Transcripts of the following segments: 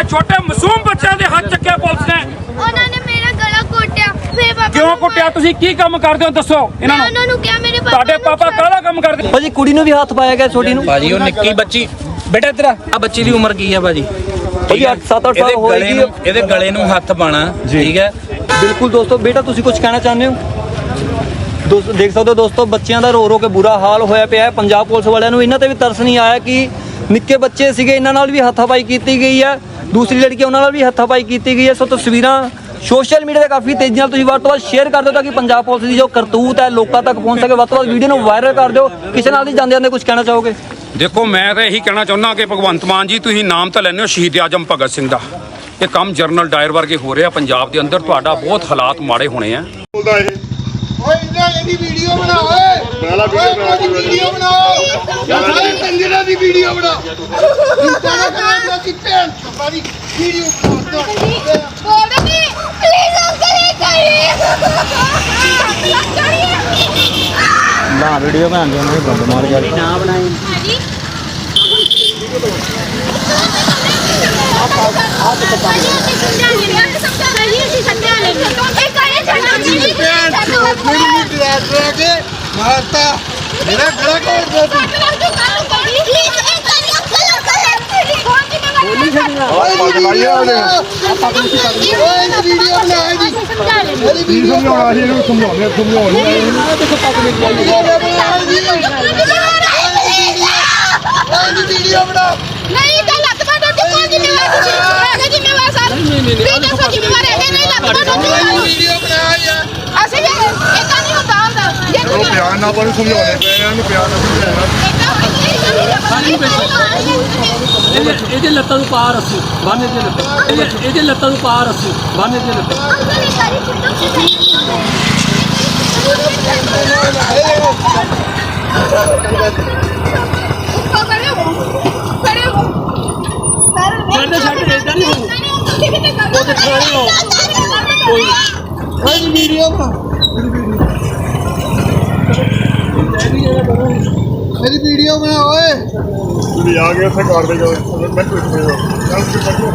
ਤੇ ਛੋਟੇ ਮਾਸੂਮ ਬੱਚਿਆਂ ਦੇ ਹੱਥ ਚੱਕਿਆ ਪੁਲਿਸ ਨੇ। ਉਹਨਾਂ ਨੇ ਮੇਰਾ ਗਲਾ ਘੋਟਿਆ। ਫੇਰ ਪਾਪਾ ਕਿਉਂ ਨੂੰ ਕੁੱਟਿਆ ਤੁਸੀਂ ਕੀ ਕੰਮ ਕਰਦੇ ਹੋ? ਦੱਸੋ ਇਹਨਾਂ ਮੈਂ ਨੂੰ। ਉਹਨਾਂ ਨੂੰ ਕਿਹਾ ਮੇਰੇ ਪਾਪਾ ਤੁਹਾਡੇ ਨੂੰ ਪਾਪਾ ਛੱਡ। ਕਾਹਦਾ ਕੰਮ ਕਰਦੇ? ਭਾਜੀ ਕੁੜੀ ਨੂੰ ਵੀ ਹੱਥ ਪਾਇਆ ਗਿਆ ਛੋਟੀ ਨੂੰ। ਭਾਜੀ ਉਹ ਨਿੱਕੀ ਬੱਚੀ। ਬੇਟਾ ਤੇਰਾ ਆ। ਬੱਚੀ ਦੀ ਉਮਰ ਕੀ ਹੈ ਭਾਜੀ? ਭਾਜੀ ਅੱਠ- ਸੱਤ ਅੱਠ ਸਾਲ ਇਹਦੇ ਹੋਏਗੀ। ਨੂੰ ਇਹਦੇ ਗਲੇ ਨੂੰ ਹੱਥ ਪਾਣਾ ਠੀਕ ਹੈ ਬਿਲਕੁਲ ਦੋਸਤੋ ਬੇਟਾ ਤੁਸੀਂ ਕੁਝ ਕਹਿਣਾ ਚਾਹੁੰਦੇ ਹੋ? ਦੋਸਤੋ ਦੇਖ ਸਕਦੇ ਹੋ ਦੋਸਤੋ ਬੱਚਿਆਂ ਦਾ ਰੋ ਰੋ ਕੇ ਬੁਰਾ ਹਾਲ ਹੋਇਆ ਪਿਆ ਹੈ। ਪੰਜਾਬ ਪੁਲਿਸ ਵਾਲਿਆਂ ਨੂੰ ਇਹਨਾਂ ਤੇ ਵੀ ਤਰਸ ਨਹੀਂ ਆਇਆ ਕਿ ਨਿੱਕੇ ਬੱਚੇ ਸੀਗੇ ਇਹਨਾਂ ਨਾਲ ਵੀ ਹੱਥਾਪਾਈ ਕੀਤੀ ਗਈ ਹੈ। ਦੂਸਰੀ ਲੜਕੀ ਉਹਨਾਂ ਨਾਲ ਵੀ ਹੱਥਾਪਾਈ ਕੀਤੀ ਗਈ ਹੈ। ਸੋ ਤਸਵੀਰਾਂ ਸੋਸ਼ਲ ਮੀਡੀਆ ਤੇ ਕਾਫੀ ਤੇਜ਼ੀ ਨਾਲ ਤੁਸੀਂ ਵੱਧ ਤੋਂ ਵੱਧ ਸ਼ੇਅਰ ਕਰ ਦਿਓ ਤਾਂ ਕਿ ਪੰਜਾਬ ਪੁਲਿਸ ਦੀ ਜੋ ਕਰਤੂਤ ਹੈ ਲੋਕਾਂ ਤੱਕ ਪਹੁੰਚ ਸਕੇ। ਵੱਧ ਤੋਂ ਵੱਧ ਵੀਡੀਓ ਨੂੰ ਵਾਇਰਲ ਕਰ ਦਿਓ। ਕਿਸੇ ਨਾਲ ਦੀ ਜਾਂਦੇ ਜਾਂਦੇ ਕੁਝ ਕਹਿਣਾ ਚਾਹੋਗੇ? ਦੇਖੋ ਮੈਂ ਤਾਂ ਇਹੀ ਕਹਿਣਾ ਚਾਹੁੰਦਾ ਕਿ ਭਗਵੰਤ ਮਾਨ ਜੀ ਤੁਸੀਂ ਨਾਮ ਤਾਂ ਲੈਂਦੇ ਹੋ ਸ਼ਹੀਦ ਆਜਮ ਭਗਤ ਸਿੰਘ ਦਾ। ਇਹ ਕੰਮ ਜਰਨਲ ਡਾਇਰ ਵਰਗੇ ਹੋ ਰਿਹਾ ਪੰਜਾਬ ਦੇ ਅੰਦਰ ਤੁਹਾਡਾ ਬਹੁਤ ਹਾਲਾਤ ਮਾੜੇ ਹੋਣੇ ਆ। ਬੋਲਦਾ ਇਹ। ਓਏ ਇਹਦੀ ਵੀਡੀਓ ਬਣਾ ਓਏ। ਬਣਾ ਲਾ ਵੀਡੀਓ ਬਣਾ ਵੀਡੀਓ ਬਣਾਓ। ਯਾਰ ਸਾਰੇ ਕੰਜਰਾਂ ਦੀ ਵੀਡੀਓ ਬਣਾ ਇੰਸਟਾ ਕਰਾਂ ਕਿ ਭੈਣ ਸਾਰੀ ਵੀਡੀਓ ਬਣਾ ਬੋਲ ਨਹੀਂ ਪਲੀਜ਼ ਅੰਕਲ ਇਹ ਕਰੀ ਨਾ ਵੀਡੀਓ ਬਣਾਉਂਦੇ ਉਹਨਾਂ ਬੰਦ ਮਾਰ ਜਾ ਨਾ ਬਣਾਈ ਹਾਂਜੀ ਭੈਣ ਮੇਰੀ ਨੂੰ ਡਰਾ ਡਰਾ ਕੇ ਮਾਰਤਾ ਮੇਰਾ ਗਲਾ ਘੋਟਦਾ ਤੂੰ ਆਹ ਪੱਗ ਲਾਈ ਆ ਉਹਨੇ ਓਏ ਇਹਦੀ ਵੀਡੀਓ ਬਣਾ ਇਹਦੀ ਇਹਦੀ ਕੀ ਵੀਡੀਓ ਸਮਝਾਉਣਾ ਸੀ ਇਹਨੂੰ ਸਮਝਾਉਂਦੇ ਸਮਝਾਉਣੀ ਓਏ ਇਹਦੀ ਵੀਡੀਓ ਬਣਾ ਨਹੀਂ ਤਾਂ ਲੱਤ ਮਾਰ ਦੋ ਕੌਣ ਜ਼ਿੰਮੇਵਾਰ ਤੁਸੀਂ ਹੈਗਾ ਜ਼ਿੰਮੇਵਾਰ ਸਰ ਨਹੀਂ ਦੱਸੋ ਜ਼ਿੰਮੇਵਾਰ ਹੈਗੇ ਨਹੀਂ ਲੱਤ ਮਾਰ ਦੋ ਇਹਦੀ ਵੀਡੀਓ ਬਣਾ ਯਾਰ ਅਸੀਂ ਵੀ ਇਦਾਂ ਨਹੀਂ ਹੁੰਦਾ ਹੁੰਦਾ ਜੇ ਉਹ ਪਿਆਰ ਨਾਲ ਪਰ ਸਮਝਾਉਣੇ ਪਏ ਆ ਇਹਨੂੰ ਪਿਆਰ ਨਾਲ ਸਮਝਾਉਣਾ ਇਹਦੇ ਇਹਦੇ ਲੱਤਾਂ ਨੂੰ ਪਾਰ ਅਸੀਂ ਬੰਨ ਇਹਦੇ ਲੱਤਾਂ ਇਹਦੇ ਇਹਦੇ ਲੱਤਾਂ ਨੂੰ ਪਾਰ ਅਸੀਂ ਬੰਨ ਇਹਦੇ ਲੱਤਾਂ ਸਾਡੇ ਸਾਡੇ ਇਦਾਂ ਨਹੀਂ ਹੋਊ ਉਹ ਤੇ ਖਾਣੇ ਹੋ ਕੋਈ ਓਏ ਇਹਦੀ ਵੀਡੀਓ ਬਣਾ ਇਹਦੀ ਵੀਡੀਓ ਬਣਾ ਓਏ। ਤੁਸੀਂ ਆ ਕੇ ਉੱਥੇ ਕਰ ਦੇ ਜੋ ਮੈਂ ਕੁਝ ਨਹੀਂ ਹੋ ਚੱਲ। ਤੁਸੀਂ ਬੈਠੋ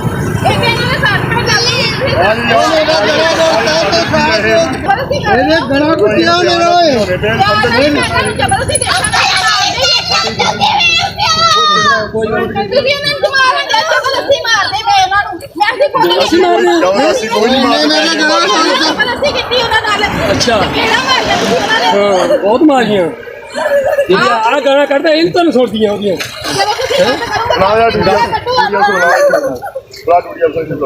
ਓਏ ਮੇਰਾ ਗਲਾ ਘੋਟਦਾ ਤੇ ਫਾਇਰ ਇਹਨੇ ਗਲਾ ਘੁੱਟਿਆ ਮੇਰਾ ਓਏ। ਅਸੀਂ ਜਾਓ, ਅਸੀਂ ਕੋਈ ਨਹੀਂ ਮਾਰਦੇ ਜ਼ਬਰਦਸਤੀ ਕੀਤੀ ਉਹਨਾਂ ਨਾਲ ਅੱਛਾ। ਕਿਹੜਾ ਮਾਰਿਆ ਤੁਸੀਂ ਉਹਨਾਂ ਨੇ ਹਾਂ ਬਹੁਤ ਮਾਰੀਆਂ ਜਿਹੜੀ ਆ ਗਾਣਾ ਕੱਢਦਾ ਇਹ ਤੁਹਾਨੂੰ ਸੁਣਦੀਆਂ ਉਹਦੀਆਂ ਨਾ ਯਾਰ ਵੀਡੀਓ ਵੀਡੀਓ ਸੁਣਾ ਵੀਡੀਓ ਸੁਣਾ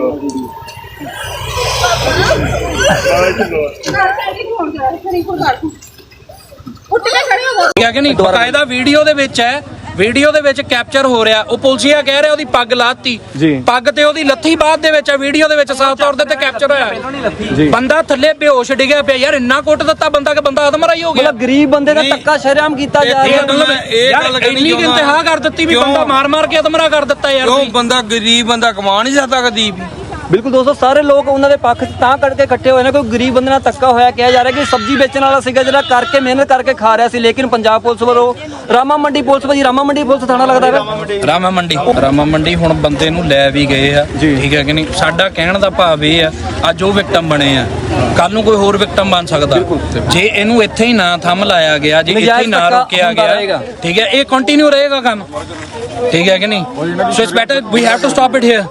ਖੜੇ ਹੋ ਕਿ ਨਹੀਂ ਬਕਾਇਦਾ ਵੀਡੀਓ ਦੇ ਵਿੱਚ ਹੈ ਵੀਡੀਓ ਦੇ ਵਿੱਚ ਕੈਪਚਰ ਹੋ ਰਿਹਾ ਉਹ ਪੁਲਸੀਆ ਕਹਿ ਰਿਹਾ ਉਹਦੀ ਪੱਗ ਲਾਤੀ। ਪੱਗ ਤੇ ਉਹਦੀ ਲੱਥੀ ਬਾਅਦ ਦੇ ਵਿੱਚ ਹੈ ਵੀਡੀਓ ਦੇ ਵਿੱਚ ਸਾਫ਼ ਤੌਰ ਤੇ ਕੈਪਚਰ ਹੋਇਆ ਬੰਦਾ ਥੱਲੇ ਬੇਹੋਸ਼ ਡਿੱਗਿਆ ਪਿਆ ਯਾਰ ਇੰਨਾ ਕੁੱਟ ਦਿੱਤਾ ਬੰਦਾ ਕਿ ਬੰਦਾ ਅਧਮਰਾਈ ਹੋ ਗਿਆ ਮਤਲਬ ਗਰੀਬ ਬੰਦੇ ਦਾ ਧੱਕਾ ਸ਼ਰੇਆਮ ਕੀਤਾ ਜਾ ਰਿਹਾ ਮਤਲਬ ਇਹ ਯਾਰ ਗੱਲ ਕਰਨੀ ਇੰਨੀ। ਇੰਤਹਾ ਕਰ ਦਿੱਤੀ ਵੀ? ਬੰਦਾ ਮਾਰ ਮਾਰ ਕੇ ਅਧਮਰਾ ਕਰ ਦਿੱਤਾ ਯਾਰ ਕਿਉਂ। ਬੰਦਾ ਗਰੀਬ ਬੰਦਾ ਕਮਾ ਨਹੀਂ ਸਕਦਾ ਕਦੀ ਵੀ ਬਿਲਕੁਲ ਦੋਸਤੋ ਸਾਰੇ ਲੋਕ ਉਹਨਾਂ ਦੇ ਪੱਖ 'ਚ ਤਾਂ ਕਰਕੇ ਇਕੱਠੇ ਹੋਏ ਨੇ ਕੋਈ ਗਰੀਬ ਬੰਦੇ ਨਾਲ ਧੱਕਾ ਹੋਇਆ ਕਿਹਾ ਜਾ ਰਿਹਾ ਕਿ ਸਬਜ਼ੀ ਵੇਚਣ ਵਾਲਾ ਸੀਗਾ ਜਿਹੜਾ ਕਰਕੇ ਮਿਹਨਤ ਕਰਕੇ ਖਾ ਰਿਹਾ ਸੀ ਲੇਕਿਨ ਪੰਜਾਬ ਪੁਲਿਸ ਵੱਲੋਂ ਰਾਮਾ ਮੰਡੀ ਪੁਲਿਸ ਭਾਜੀ ਰਾਮਾ ਮੰਡੀ ਪੁਲਿਸ ਥਾਣਾ ਲੱਗਦਾ ਹੈ ਰਾਮਾ ਮੰਡੀ ਰਾਮਾ ਮੰਡੀ ਹੁਣ ਬੰਦੇ ਨੂੰ ਲੈ ਵੀ ਗਏ ਆ ਠੀਕ ਹੈ ਕਿ ਨਹੀਂ? ਸਾਡਾ ਕਹਿਣ ਦਾ ਭਾਵ ਇਹ ਆ ਅੱਜ ਉਹ ਵਿਕਟਮ ਬਣੇ ਆ ਕੱਲ ਨੂੰ ਕੋਈ ਹੋਰ ਵਿਕਟਮ ਬਣ ਸਕਦਾ। ਜੇ ਇਹਨੂੰ ਇੱਥੇ ਹੀ ਨਾ ਥੰਮ ਲਾਇਆ ਗਿਆ ਜੇ ਇੱਥੇ ਹੀ ਨਾ ਰੋਕਿਆ ਗਿਆ। ਠੀਕ ਹੈ ਇਹ ਕੰਟੀਨਿਊ ਰਹੇਗਾ ਕੰਮ ਠੀਕ ਹੈ ਕਿ ਨਹੀਂ? So it's better we have to stop it here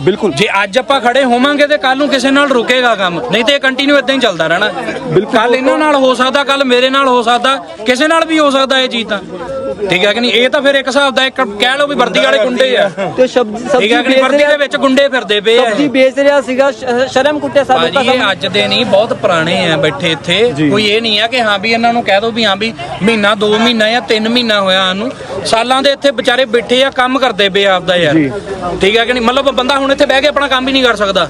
ਬਿਲਕੁਲ। ਜੇ ਅੱਜ ਆਪਾਂ ਖੜੇ ਹੋਵਾਂਗੇ ਤੇ ਕੱਲ ਨੂੰ ਕਿਸੇ ਨਾਲ ਰੁਕੇਗਾ ਕੰਮ ਨਹੀਂ ਤੇ ਇਹ ਕੰਟੀਨਿਊ ਇਦਾਂ ਹੀ ਚੱਲਦਾ ਰਹਿਣਾ। ਕੱਲ ਇਹਨਾਂ ਨਾਲ ਹੋ ਸਕਦਾ ਕੱਲ ਮੇਰੇ ਨਾਲ ਹੋ ਸਕਦਾ ਕਿਸੇ ਨਾਲ ਵੀ ਹੋ ਸਕਦਾ ਇਹ ਚੀਜ਼ ਤਾਂ। ਠੀਕ ਹੈ ਕਿ ਨਹੀਂ? ਇਹ ਤਾਂ ਫਿਰ ਇੱਕ ਹਿਸਾਬ ਦਾ ਇੱਕ ਕਹਿ ਲਓ ਵੀ ਵਰਦੀ ਵਾਲੇ ਗੁੰਡੇ ਆ। ਤੇ ਸਬਜ਼ੀ ਸਬਜ਼ੀ ਵਰਦੀ ਦੇ ਵਿੱਚ ਗੁੰਡੇ ਫਿਰਦੇ ਪਏ ਆ। ਸਬਜ਼ੀ। ਵੇਚ ਰਿਹਾ ਸੀਗਾ ਸ਼ਰਮ ਕੁੱਟਿਆ ਸਾਡੇ ਭਾਜੀ ਇਹ ਅੱਜ ਦੇ ਨਹੀਂ ਬਹੁਤ ਪੁਰਾਣੇ ਆ ਬੈਠੇ ਇੱਥੇ। ਕੋਈ ਇਹ ਨਹੀਂ ਆ ਕਿ ਹਾਂ ਵੀ ਇਹਨਾਂ ਨੂੰ ਕਹਿ ਦੋ ਵੀ ਹਾਂ ਵੀ ਮਹੀਨਾ 2 ਮਹੀਨਾ ਜਾਂ 3 ਮਹੀਨਾ ਹੋਇਆ ਸਾਨੂੰ। ਸਾਲਾਂ ਦੇ ਇੱਥੇ ਵਿਚਾਰੇ ਬੈਠੇ ਆ ਕੰਮ ਕਰਦੇ ਪਏ ਆਪਦਾ ਯਾਰ। ਠੀਕ ਹੈ ਕਿ ਨਹੀਂ? ਮਤਲਬ ਬੰਦਾ ਹੁਣ ਇੱਥੇ ਬਹਿ ਕੇ ਆਪਣਾ ਕੰਮ ਹੀ ਨਹੀਂ ਕਰ ਸਕਦਾ।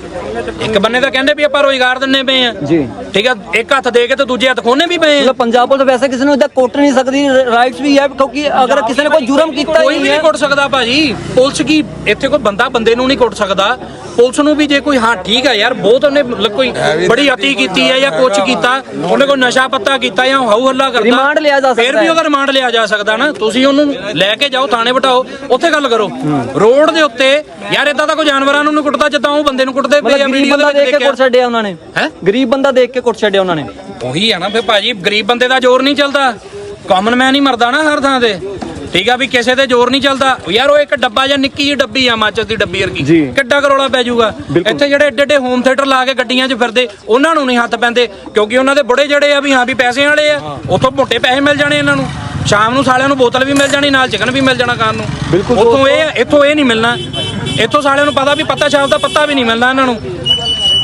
ਇੱਕ ਬੰਨੇ ਤਾਂ ਕਹਿੰਦੇ ਵੀ ਆਪਾਂ ਰੋਜ਼ਗਾਰ ਦਿੰਨੇ ਪਏ ਆ। ਜੀ। ਠੀਕ ਹੈ ਇੱਕ ਹੱਥ ਦੇ ਕੇ ਤੇ ਦੂਜੇ ਹੱਥ ਖੋਨੇ ਵੀ ਪਏ ਮਤਲਬ ਪੰਜਾਬ ਪੁਲਿਸ ਵੈਸੇ ਕਿਸੇ ਨੂੰ ਇਦਾਂ ਕੁੱਟ ਨਹੀਂ ਸਕਦੀ ਰਾਈਟਸ ਵੀ ਹੈ ਕਿਉਂਕਿ ਅਗਰ ਕਿਸੇ ਨੇ ਕੋਈ ਜੁਰਮ ਕੀਤਾ ਕੋਈ ਹੀ ਵੀ ਹੈ। ਨਹੀਂ ਕੁੱਟ ਸਕਦਾ ਭਾਜੀ। ਪੁਲਿਸ ਕੀ ਇੱਥੇ ਕੋਈ ਬੰਦਾ ਬੰਦੇ ਨੂੰ ਨਹੀਂ ਕੁੱਟ ਸਕਦਾ। ਪੁਲਿਸ ਨੂੰ ਵੀ ਜੇ ਕੋਈ ਹਾਂ ਠੀਕ ਹੈ ਯਾਰ ਬਹੁਤ ਉਹਨੇ ਮਤਲਬ ਕੋਈ ਬੜੀ ਅਤੀ ਕੀਤੀ ਹੈ ਜਾਂ ਕੁਛ ਕੀਤਾ ਉਹਨੇ ਕੋਈ ਨਸ਼ਾ ਪੱਤਾ ਕੀਤਾ ਜਾਂ ਹਾਊ ਹੱਲਾ ਕਰਦਾ ਰਿਮਾਂਡ ਲਿਆ ਜਾ ਫਿਰ ਸਕਦਾ ਵੀ ਹੈ। ਉਹਦਾ ਰਿਮਾਂਡ ਲਿਆ ਜਾ ਸਕਦਾ ਨਾ। ਤੁਸੀਂ ਉਹਨੂੰ ਲੈ ਕੇ ਜਾਓ ਥਾਣੇ ਬਿਠਾਓ ਉੱਥੇ ਗੱਲ ਕਰੋ। ਰੋਡ ਦੇ ਉੱਤੇ ਯਾਰ ਇਦਾਂ ਦਾ ਕੋਈ ਜਾਨਵਰਾਂ ਨੂੰ ਨਹੀਂ ਕੁੱਟਦਾ ਜਿੱਦਾਂ ਉਹ ਬੰਦੇ ਨੂੰ ਕੁੱਟਦੇ ਪਏ ਆ ਵੀਡੀਓ ਦੇਖ ਕੇ ਕੁੱਟ ਛੱਡਿਆ ਉਹਨਾਂ ਨੇ? ਹੈਂ? ਗਰੀਬ ਬੰਦਾ ਦੇਖ ਕੇ ਕੁੱਟ ਛੱਡਿਆ ਉਹਨਾਂ ਨੇ? ਉਹੀ ਆ ਨਾ ਫੇ ਭਾਜੀ ਗਰੀਬ ਬੰਦੇ ਦਾ ਜ਼ੋਰ ਨਹੀਂ ਚੱਲਦਾ। ਕਾਮਨ ਮੈਨ ਹੀ ਮਰਦਾ ਨਾ ਹਰ ਥਾਂ ਤੇ। ਠੀਕ ਆ ਵੀ ਕਿਸੇ ਤੇ ਜ਼ੋਰ ਨਹੀਂ ਚੱਲਦਾ। ਯਾਰ ਉਹ ਇੱਕ ਡੱਬਾ ਜਾਂ ਨਿੱਕੀ ਜਿਹੀ ਡੱਬੀ ਆ ਮਾਚਸ ਦੀ ਡੱਬੀ ਵਰਗੀ। ਕਿੱਡਾ ਕਰੋਲਾ ਪੈ ਜਾਊਗਾ। ਇੱਥੇ ਜਿਹੜੇ ਏਡੇ ਏਡੇ ਹੋਮ ਥੀਏਟਰ ਲਾ ਕੇ ਗੱਡੀਆਂ 'ਚ ਫਿਰਦੇ ਉਹਨਾਂ ਨੂੰ ਨਹੀਂ ਹੱਥ ਪੈਂਦੇ ਕਿਉਂਕਿ ਉਹਨਾਂ ਦੇ ਬੁੜੇ ਜਿਹੜੇ ਆ ਵੀ ਹਾਂ ਵੀ ਪੈਸੇ ਵਾਲੇ ਆ ਉੱਥੋਂ ਮੋਟੇ ਪੈਸੇ ਮਿਲ ਜਾਣੇ ਇਹਨਾਂ ਨੂੰ। ਸ਼ਾਮ ਨੂੰ ਸਾਲਿਆਂ ਨੂੰ ਬੋਤਲ ਵੀ ਮਿਲ ਜਾਣੀ ਨਾਲ ਚਿਕਨ ਵੀ ਮਿਲ ਜਾਣਾ ਖਾਣ ਨੂੰ। ਉੱਥੋਂ ਇਹ ਇੱਥੋਂ ਇਹ ਨਹੀਂ ਮਿਲਣਾ। ਇੱਥੋਂ ਸਾਲਿਆਂ ਨੂੰ ਪਤਾ ਵੀ ਪੱਤਾ ਛਾਪ ਦਾ ਪੱਤਾ ਵੀ ਨਹੀਂ ਮਿਲਣਾ ਇਹਨਾਂ ਨੂੰ।